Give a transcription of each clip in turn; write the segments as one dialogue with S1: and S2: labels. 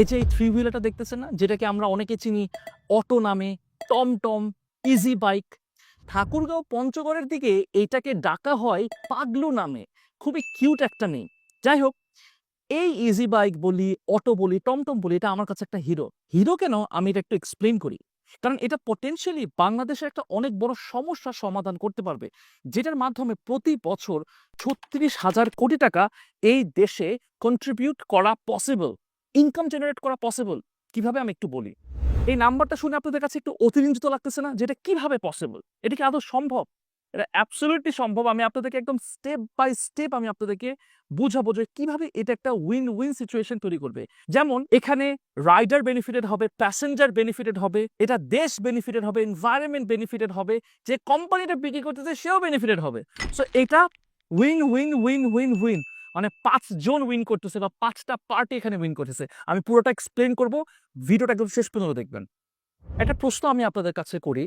S1: এই যে এই থ্রি হুইলারটা দেখতেছেন না? যেটাকে আমরা অনেকে চিনি অটো নামে টমটম ইজি বাইক ঠাকুরগাঁও পঞ্চগড়ের দিকে এইটাকে ডাকা হয় পাগলু নামে। খুবই কিউট একটা নেই যাই হোক, এই ইজি বাইক বলি, অটো বলি টমটম বলি, এটা আমার কাছে একটা হিরো হিরো কেন? আমি এটা একটু এক্সপ্লেন করি। কারণ এটা পটেনশিয়ালি বাংলাদেশের একটা অনেক বড় সমস্যার সমাধান করতে পারবে, যেটার মাধ্যমে প্রতি বছর ছত্রিশ হাজার কোটি টাকা এই দেশে কন্ট্রিবিউট করা পসিবল ইনকাম জেনারেট করা পসিবল কীভাবে আমি একটু বলি? এই নাম্বারটা শুনে আপনাদের কাছে একটু অতিরঞ্জিত লাগতেছে না? যেটা কীভাবে পসিবল এটা কি আদৌ সম্ভব? এটা অ্যাবসলিউটলি সম্ভব। আমি আপনাদেরকে একদম স্টেপ বাই স্টেপ আমি আপনাদেরকে বুঝাবো যে কীভাবে এটা একটা উইন উইন সিচুয়েশন তৈরি করবে। যেমন, এখানে রাইডার বেনিফিটেড হবে প্যাসেঞ্জার বেনিফিটেড হবে, এটা দেশ বেনিফিটেড হবে এনভায়রনমেন্ট বেনিফিটেড হবে, যে কোম্পানিটা বিক্রি করতেছে সেও বেনিফিটেড হবে। সো এটা win win win win win মানে পাঁচজন উইন করতেছে বা পাঁচটা পার্টি এখানে উইন করতেছে। আমি পুরোটা এক্সপ্লেন করব ভিডিওটা একদম শেষ পর্যন্ত দেখবেন। একটা প্রশ্ন আমি আপনাদের কাছে করি,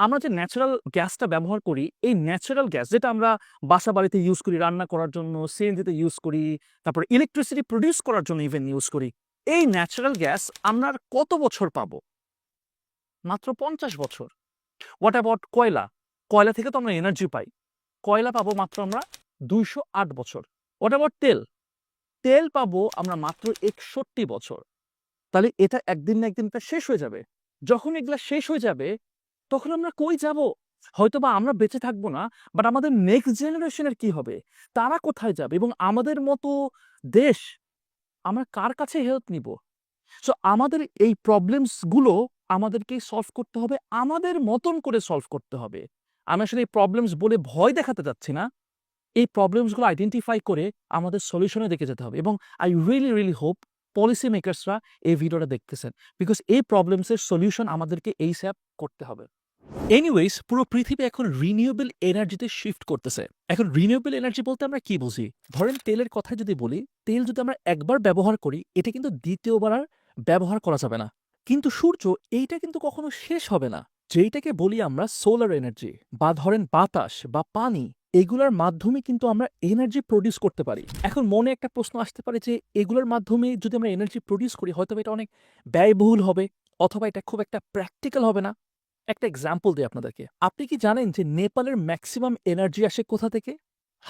S1: আমরা যে ন্যাচারাল গ্যাসটা ব্যবহার করি, এই ন্যাচারাল গ্যাস যেটা আমরা বাসা বাড়িতে ইউজ করি, রান্না করার জন্য সিএনজিতে ইউজ করি, তারপর ইলেকট্রিসিটি প্রডিউস করার জন্য ইভেন ইউজ করি, এই ন্যাচারাল গ্যাস আমরা কত বছর পাব? মাত্র পঞ্চাশ বছর। হোয়াট অ্যাবাউট কয়লা? কয়লা থেকে তো আমরা এনার্জি পাই। কয়লা পাবো মাত্র আমরা দুইশো আট বছর। হোয়াট অ্যাবাউট তেল? তেল পাবো আমরা মাত্র একষট্টি বছর। তাহলে এটা একদিন না একদিন শেষ হয়ে যাবে। যখন এগুলা শেষ হয়ে যাবে, তখন আমরা কই যাব? হয়তো বা আমরা বেঁচে থাকব না বাট আমাদের নেক্সট জেনারেশনের কি হবে? তারা কোথায় যাবে? এবং আমাদের মতো দেশ, আমরা কার কাছে হেল্প নিব? সো আমাদের এই প্রবলেমসগুলো আমাদেরকে সলভ করতে হবে, আমাদের মতন করে সলভ করতে হবে। আমি আসলে এই প্রবলেমস বলে ভয় দেখাতে যাচ্ছি না। এই প্রবলেমসগুলো আইডেন্টিফাই করে আমাদের সলিউশনে দেখে যেতে হবে এবং I really really hope policy মেকার্সরা এই ভিডিওটা দেখতেছেন বিকজ এই প্রবলেমসের সলিউশন আমাদেরকে এই স্যাপ করতে হবে। এনিওয়েজ পুরো পৃথিবী এখন রিনিউয়েবল এনার্জিতে শিফট করতেছে। এখন রিনিউয়েবল এনার্জি বলতে আমরা কি বুঝি? ধরেন তেলের কথা যদি বলি, তেল যদি আমরা একবার ব্যবহার করি, এটা কিন্তু দ্বিতীয়বার আর ব্যবহার করা যাবে না। কিন্তু সূর্য, এইটা কিন্তু কখনো শেষ হবে না। যেইটাকে বলি আমরা সোলার এনার্জি বা ধরেন বাতাস বা পানি এগুলোর মাধ্যমে কিন্তু আমরা এনার্জি প্রডিউস করতে পারি। এখন মনে একটা প্রশ্ন আসতে পারে যে, এগুলোর মাধ্যমে যদি আমরা এনার্জি প্রডিউস করি হয়তো এটা অনেক ব্যয়বহুল হবে, অথবা এটা খুব একটা প্র্যাকটিক্যাল হবে না। একটা এক্সাম্পল দিই আপনাদেরকে। আপনি কি জানেন যে, নেপালের ম্যাক্সিমাম এনার্জি আসে কোথা থেকে?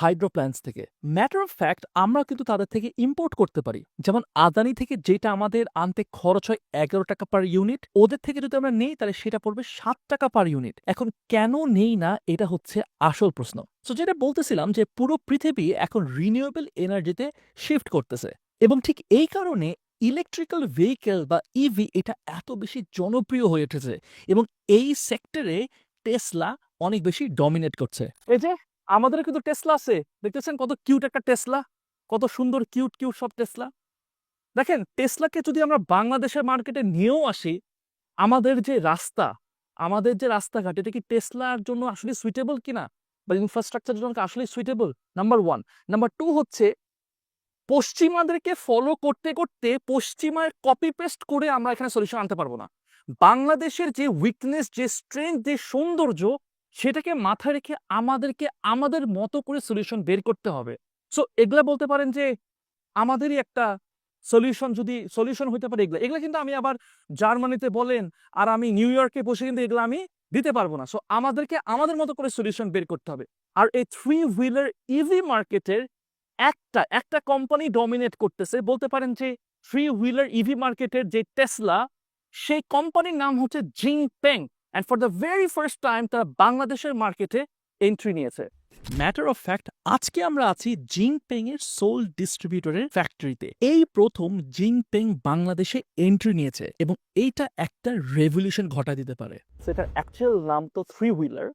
S1: হাইড্রো প্ল্যান্টস থেকে। ম্যাটার অফ ফ্যাক্ট আমরা কিন্তু তাদের থেকে ইম্পোর্ট করতে পারি। যেমন আদানি থেকে যেটা আমাদের আনতে খরচ হয় এগারো টাকা পার ইউনিট ওদের থেকে যদি আমরা নেই তাহলে সেটা পড়বে সাত টাকা পার ইউনিট এখন কেন নেই না, এটা হচ্ছে আসল প্রশ্ন। তো যেটা বলতেছিলাম যে পুরো পৃথিবী এখন রিনিউয়েবল এনার্জিতে শিফট করতেছে। এবং ঠিক এই কারণে ইলেকট্রিক্যাল ভেহিকেল বা ইভি এটা এত বেশি জনপ্রিয় হয়ে উঠেছে। এবং এই সেক্টরে টেসলা অনেক বেশি ডমিনেট করছে। এই যে আমাদের কিন্তু টেসলা আছে। দেখতেছেন কত কিউট একটা টেসলা কত সুন্দর কিউট কিউট সব টেসলা দেখেন টেসলাকে যদি আমরা বাংলাদেশের মার্কেটে নিয়েও আসি, আমাদের যে রাস্তা, আমাদের যে রাস্তাঘাট, এটা কি টেসলার জন্য আসলে সুইটেবল কিনা? বা ইনফ্রাস্ট্রাকচারের জন্য আসলে suitable number one number two হচ্ছে, পশ্চিমাদেরকে ফলো করতে করতে পশ্চিমার কপি পেস্ট করে আমরা এখানে সলিউশন আনতে পারব না। বাংলাদেশের যে উইকনেস যে স্ট্রেংথ যে সৌন্দর্য সেটাকে মাথায় রেখে আমাদেরকে আমাদের মতো করে সলিউশন বের করতে হবে। সো এগুলা বলতে পারেন যে আমাদেরই একটা সলিউশন যদি সলিউশন হইতে পারে এগুলো। এগুলো কিন্তু আমি আবার জার্মানিতে বলেন আর আমি নিউ ইয়র্কে বসে কিন্তু এগুলো আমি দিতে পারব না। সো আমাদেরকে আমাদের মতো করে সলিউশন বের করতে হবে। আর এই থ্রি হুইলার ইভি মার্কেটের একটা একটা কোম্পানি ডমিনেট করতেছে। বলতে পারেন যে থ্রি হুইলার ইভি মার্কেটের যে টেসলা সেই কোম্পানির নাম হচ্ছে Jinpeng and for the very first time তারা বাংলাদেশের মার্কেটে এন্ট্রি নিয়েছে। ম্যাটার অফ ফ্যাক্ট আজকে আমরা আছি জিংপেং এর সোল ডিস্ট্রিবিউটরের ফ্যাক্টরিতে এই প্রথম জিংপেং বাংলাদেশে এন্ট্রি নিয়েছে এবং এইটা একটা রেভলিউশন ঘটা দিতে পারে। সেটার অ্যাকচুয়াল নাম তো থ্রি হুইলার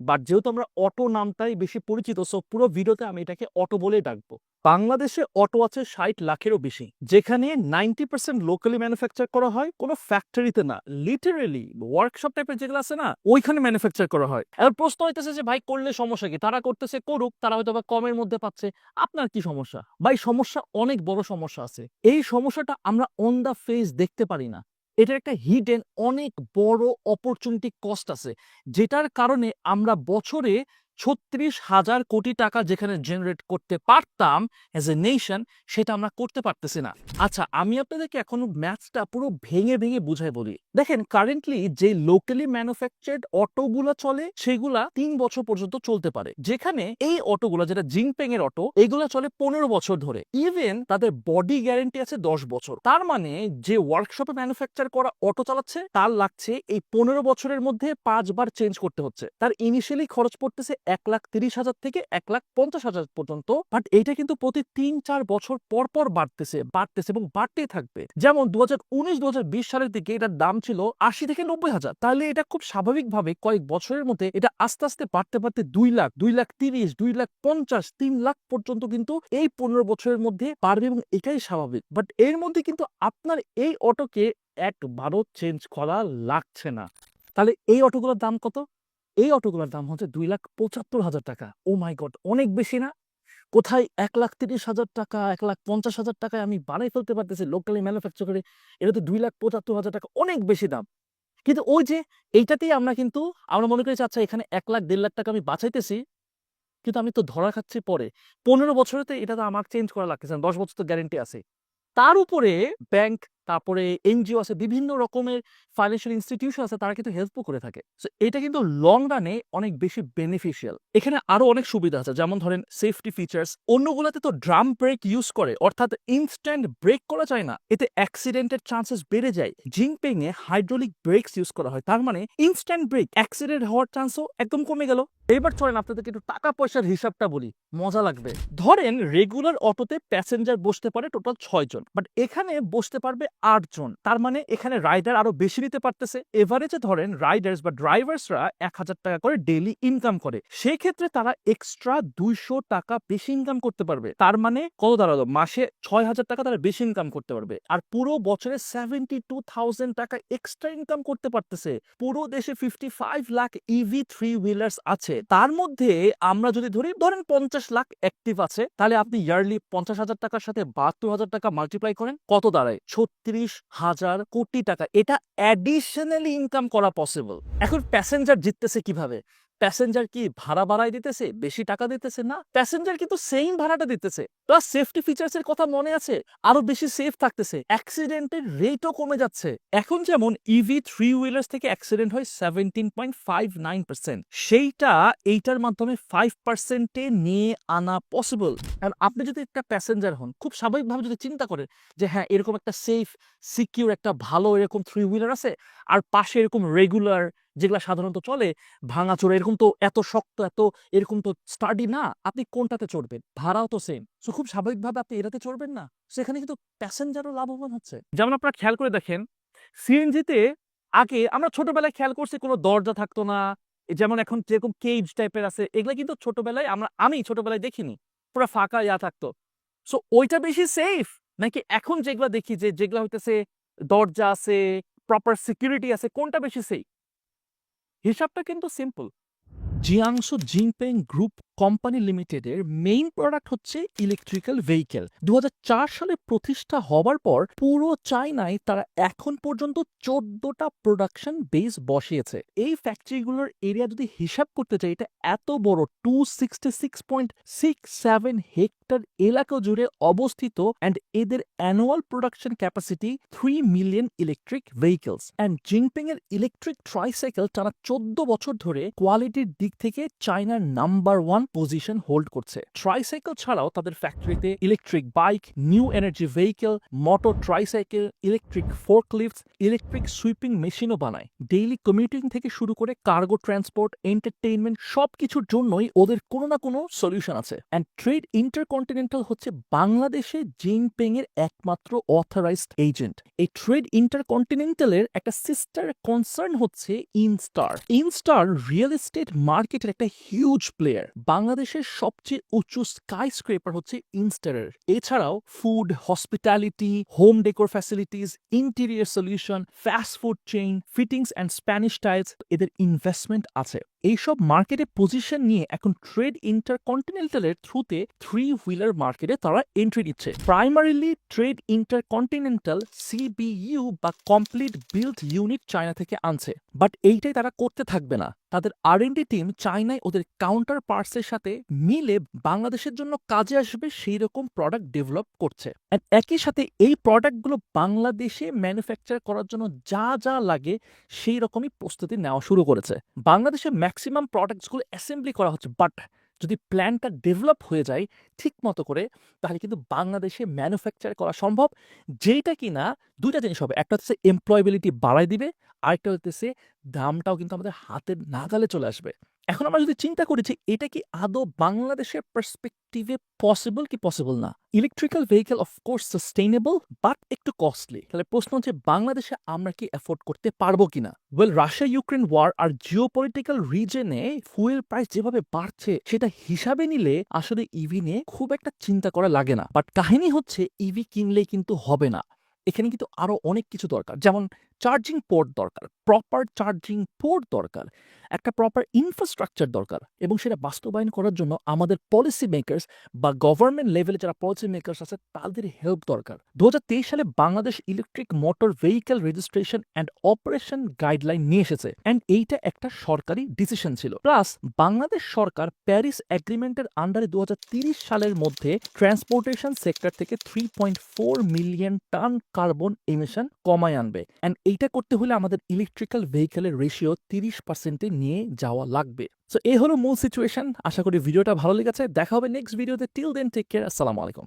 S1: বাট যেহেতু আমরা অটো নামটাই বেশি পরিচিত সো পুরো ভিডিওতে আমি এটাকে অটো বলে ডাকবো। বাংলাদেশে অটো আছে ষাট লাখেরও বেশি, যেখানে নাইনটি পার্সেন্ট লোকালি ম্যানুফ্যাকচার করা হয়, কোনো ফ্যাক্টরিতে না লিটারেলি ওয়ার্কশপ টাইপের যেগুলো আছে না, ওইখানে ম্যানুফ্যাকচার করা হয়। এবার প্রশ্ন হইতেছে যে, ভাই, করলে সমস্যা কি? তারা করতেছে করুক, তারা হয়তো বা কমের মধ্যে পাচ্ছে। আপনার কি সমস্যা? ভাই, সমস্যা অনেক বড় সমস্যা আছে। এই সমস্যাটা আমরা অন দ্য ফেস দেখতে পারি না। এটার একটা হিডেন অনেক বড় অপরচুনিটি কস্ট আছে, যেটার কারণে আমরা বছরে ছত্রিশ হাজার কোটি টাকা যেখানে জেনারেট করতে পারতাম অ্যাজ এ নেশন সেটা আমরা করতে পারতেছি না। আচ্ছা আমি আপনাদেরকে এখন ম্যাথসটা পুরো ভেঙে ভেঙে বুঝাই বলি। দেখেন কারেন্টলি যে লোকালি ম্যানুফ্যাকচার্ড অটোগুলো চলে, সেগুলা তিন বছর পর্যন্ত চলতে পারে। যেখানে এই অটোগুলো যেটা জিংপেং এর অটো এগুলা চলে পনেরো বছর ধরে। ইভেন তাদের বডি গ্যারেন্টি আছে দশ বছর। তার মানে যে ওয়ার্কশপে ম্যানুফ্যাকচার করা অটো চালাচ্ছে, তার লাগছে এই পনেরো বছরের মধ্যে পাঁচবার চেঞ্জ করতে হচ্ছে। তার ইনিশিয়ালি খরচ পড়তেছে এক লাখ তিরিশ হাজার থেকে এক লাখ পঞ্চাশ হাজার পর্যন্ত। বাট এটা কিন্তু প্রতি তিন চার বছর পর পর বাড়তেছে বাড়তেছে এবং বাড়তেই থাকবে। যেমন দু হাজার উনিশ দু হাজার বিশ সালের দিকে এটার দাম ছিল আশি থেকে নব্বই হাজার। তাহলে এটা খুব স্বাভাবিকভাবে কয়েক বছরের মধ্যে এটা আস্তে আস্তে বাড়তে বাড়তে দুই লাখ দুই লাখ তিরিশ, দুই লাখ পঞ্চাশ, তিন লাখ পর্যন্ত কিন্তু এই পনেরো বছরের মধ্যে বাড়বে এবং এটাই স্বাভাবিক। বাট এর মধ্যে কিন্তু আপনার এই অটোকে একবারও চেঞ্জ করা লাগছে না। তাহলে এই অটোগুলোর দাম কত? এই অটোগুলোর দাম হচ্ছে দুই লাখ পঁচাত্তর হাজার টাকা। ও মাই গড অনেক বেশি না? কোথায় এক লাখ তিরিশ হাজার টাকা এক লাখ পঞ্চাশ হাজার টাকায় আমি বানাই ফেলতে পারতেছি লোকালি ম্যানুফ্যাকচার করে এটা তো দুই লাখ পঁচাত্তর হাজার টাকা অনেক বেশি দাম। কিন্তু ওই যে এইটাতেই আমরা কিন্তু আমরা মনে করি যে, আচ্ছা এখানে এক লাখ দেড় লাখ টাকা আমি বাঁচাইতেছি কিন্তু আমি তো ধরা খাচ্ছি পরে। পনেরো বছরেতে এটা তো আমার চেঞ্জ করা লাগতেছে দশ বছর তো গ্যারেন্টি আছে। তার উপরে ব্যাংক তারপরে এনজিও আছে বিভিন্ন রকমের ফাইন্যান্সিয়াল ইনস্টিটিউশন আছে তারা কিন্তু হেল্পও করে থাকে। So, এটা কিন্তু লং রানে অনেক বেশি বেনিফিশিয়াল এখানে আরও অনেক সুবিধা আছে যেমন ধরেন সেফটি ফিচার্স অন্যগুলোতে তো ড্রাম ব্রেক ইউজ করে অর্থাৎ ইনস্ট্যান্ট ব্রেক করা যায় না। এতে অ্যাক্সিডেন্টের চান্সেস বেড়ে যায়। জিংপেং এ হাইড্রোলিক ব্রেকস ইউজ করা হয় তার মানে ইনস্ট্যান্ট ব্রেক অ্যাক্সিডেন্ট হওয়ার চান্সও একদম কমে গেল। এবার চলেন আপনাদেরকে একটু টাকা পয়সার হিসাবটা বলি মজা লাগবে। ধরেন রেগুলার অটোতে প্যাসেঞ্জার বসতে পারে টোটাল ছয় জন বাট এখানে বসতে পারবে আট জন তার মানে এখানে রাইডার আরও বেশি নিতে পারতেছে। এভারেজে ধরেন রাইডার্স বা ড্রাইভার্সরা এক হাজার টাকা করে ডেইলি ইনকাম করে। সেই ক্ষেত্রে তারা এক্সট্রা দুইশো টাকা বেশি ইনকাম করতে পারবে। তার মানে কত দাঁড়াল? মাসে ছয় হাজার টাকা তারা বেশি ইনকাম করতে পারবে। আর পুরো বছরে সেভেন্টি টু থাউজেন্ড টাকা এক্সট্রা ইনকাম করতে পারতেছে। পুরো দেশে fifty five lakh EV three wheelers আছে। তার মধ্যে আমরা যদি ধরি, ধরেন পঞ্চাশ লাখ অ্যাক্টিভ আছে, তাহলে আপনি ইয়ারলি পঞ্চাশ হাজার টাকার সাথে বাহাত্তর হাজার টাকা মাল্টিপ্লাই করেন, কত দাঁড়ায়? ছত্রিশ হাজার কোটি টাকা। এটা অ্যাডিশনালি ইনকাম করা পসিবল এখন প্যাসেঞ্জার জিততেছে কীভাবে? প্যাসেঞ্জার কি ভাড়া বাড়াই দিতেছে, বেশি টাকা দিতেছে? না, প্যাসেঞ্জার কিন্তু সেম ভাড়াটা দিতেছে। প্লাস সেফটি ফিচার্স এর কথা মনে আছে, আরও বেশি সেফ থাকতেছে। অ্যাক্সিডেন্টের রেটও কমে যাচ্ছে। এখন যেমন ইভি থ্রি হুইলার্স থেকে অ্যাক্সিডেন্ট হয় seventeen point five nine percent সেইটা এইটার মাধ্যমে ফাইভ পার্সেন্টে নিয়ে আনা পসিবল আর আপনি যদি একটা প্যাসেঞ্জার হন, খুব স্বাভাবিকভাবে যদি চিন্তা করেন যে হ্যাঁ এরকম একটা সেফ সিকিউর একটা ভালো এরকম থ্রি হুইলার আছে, আর পাশে এরকম রেগুলার যেগুলো সাধারণত চলে, ভাঙাচোরা এরকম তো এত শক্ত, এত এরকম তো স্টাডি না, আপনি কোনটাতে চড়বেন? ভাড়াও তো সেম সো খুব স্বাভাবিকভাবে আপনি এটাতে চড়বেন না। সেখানে কিন্তু প্যাসেঞ্জারও লাভবান হচ্ছে। যেমন আপনারা খেয়াল করে দেখেন সিএনজিতে আগে আমরা ছোটবেলায় খেয়াল করছি কোনো দরজা থাকতো না যেমন এখন যেরকম কেজ টাইপের আছে, এগুলো কিন্তু ছোটবেলায় আমরা, আমি ছোটবেলায় দেখিনি। পুরো ফাঁকা ইয়া থাকতো। সো ওইটা বেশি সেফ নাকি এখন যেগুলো দেখি যে যেগুলো হইতেছে দরজা আছে প্রপার সিকিউরিটি আছে, কোনটা বেশি সেফ হিসাবটা কিন্তু simple Jiangsu Jinpeng group company লিমিটেডের মেইন প্রোডাক্ট হচ্ছে ইলেকট্রিক্যাল ভেহিকেল। দু হাজার চার সালে প্রতিষ্ঠা হবার পর পুরো চায়নায় তারা এখন পর্যন্ত চোদ্দটা প্রোডাকশন বেস বসিয়েছে। এই ফ্যাক্টরিগুলোর এরিয়া যদি হিসাব করতে চাই এটা এত বড় two sixty six point six seven hectare এলাকা জুড়ে অবস্থিত অ্যান্ড এদের annual production capacity three million electric vehicles and Jinpeng এর ইলেকট্রিক ট্রাইসাইকেল টানা চোদ্দ বছর ধরে কোয়ালিটির দিক থেকে চায়নার নাম্বার ওয়ান পজিশন হোল্ড করছে। ট্রাইসাইকেল ছাড়াও তাদের ফ্যাক্টরিতে electric bike new energy vehicle motor tricycle electric forklifts electric sweeping মেশিনও বানায়। ডেইলি কমিউটিং থেকে শুরু করে কার্গো ট্রান্সপোর্ট এন্টারটেইনমেন্ট সবকিছুর জন্যই ওদের কোনো না কোনো সলিউশন আছে। অ্যান্ড ট্রেড ইন্টারকন্টিনেন্টাল হচ্ছে বাংলাদেশে জিনপেং এর একমাত্র অথরাইজড এজেন্ট এই ট্রেড ইন্টারকন্টিনেন্টালের একটা সিস্টার কনসার্ন হচ্ছে ইনস্টার ইনস্টার রিয়েল এস্টেট মার্কেটের একটা হিউজ প্লেয়ার বাংলাদেশের সবচেয়ে উঁচু স্কাই স্ক্রেপার হচ্ছে ইনস্টারের এছাড়াও food hospitality home decor facilities interior solution fast food chain fittings and Spanish tiles এদের ইনভেস্টমেন্ট আছে। এইসব মার্কেটে পজিশন নিয়ে এখন ট্রেড ইন্টারকন্টিনেন্টালের থ্রুতে থ্রি হুইলার মার্কেটে তারা এন্ট্রি দিচ্ছে প্রাইমারিলি ট্রেড ইন্টারকন্টিনেন্টাল সিবিইউ বা কমপ্লিট বিল্ড ইউনিট চায়না থেকে আনছে। বাট এইটাই তারা করতে থাকবে না। তাদের আর টিম চায়নায় ওদের কাউন্টার পার্টসের সাথে মিলে বাংলাদেশের জন্য কাজে আসবে সেই রকম প্রোডাক্ট ডেভেলপ করছে একই সাথে এই প্রোডাক্টগুলো বাংলাদেশে ম্যানুফ্যাকচার করার জন্য যা যা লাগে সেই রকমই প্রস্তুতি নেওয়া শুরু করেছে। বাংলাদেশে ম্যাক্সিমাম প্রোডাক্টসগুলো অ্যাসেম্বলি করা হচ্ছে। বাট যদি প্ল্যানটা ডেভেলপ হয়ে যায় ঠিক মতো করে, তাহলে কিন্তু বাংলাদেশে ম্যানুফ্যাকচার করা সম্ভব। যেটা কিনা দুইটা জিনিস হবে। একটা হচ্ছে এমপ্লয়েবিলিটি বাড়ায় দিবে, আরেকটা হচ্ছে দামটাও কিন্তু আমাদের হাতের নাগালে চলে আসবে। এখন আমরা যদি চিন্তা করি যে এটা কি আদৌ বাংলাদেশের পার্সপেক্টিভে পসিবল কি পসিবল না? Electrical vehicle of course sustainable but একটু কস্টলি তাহলে প্রশ্ন হচ্ছে, বাংলাদেশে আমরা কি অ্যাফোর্ড করতে পারব কিনা? ওয়েল রাশিয়া ইউক্রেন ওয়ার আর জিও পলিটিক্যাল রিজনে ফুয়েল প্রাইস যেভাবে বাড়ছে, সেটা হিসাবে নিলে আসলে ইভি নিয়ে খুব একটা চিন্তা করা লাগে না। বাট কাহিনী হচ্ছে ইভি কিনলেই কিন্তু হবে না। এখানে কিন্তু আরও অনেক কিছু দরকার। যেমন চার্জিং পোর্ট দরকার প্রপার চার্জিং পোর্ট দরকার, একটা প্রপার ইনফ্রাস্ট্রাকচার দরকার এবং সেটা বাস্তবায়ন করার জন্য আমাদের পলিসি মেকার্স বা গভর্নমেন্ট লেভেলে যারা পলিসি মেকার্স আছে, তাদের হেল্প দরকার। দু সালে Bangladesh electric motor vehicle registration and operation guideline নিয়ে এসেছে অ্যান্ড এইটা একটা সরকারি ডিসিশন ছিল। প্লাস বাংলাদেশ সরকার প্যারিস এগ্রিমেন্টের আন্ডারে দু সালের মধ্যে ট্রান্সপোর্টেশন সেক্টর থেকে three point four million ton carbon emission কমায় আনবে অ্যান্ড এইটা করতে হলে আমাদের ইলেকট্রিক্যাল ভেহিকেলের রেশিও তিরিশ পার্সেন্টে নিয়ে যাওয়া লাগবে। সো এই হলো মূল সিচুয়েশন আশা করি ভিডিওটা ভালো লেগেছে। দেখা হবে নেক্সট ভিডিওতে টিল দেন টেক কেয়ার আসসালামু আলাইকুম।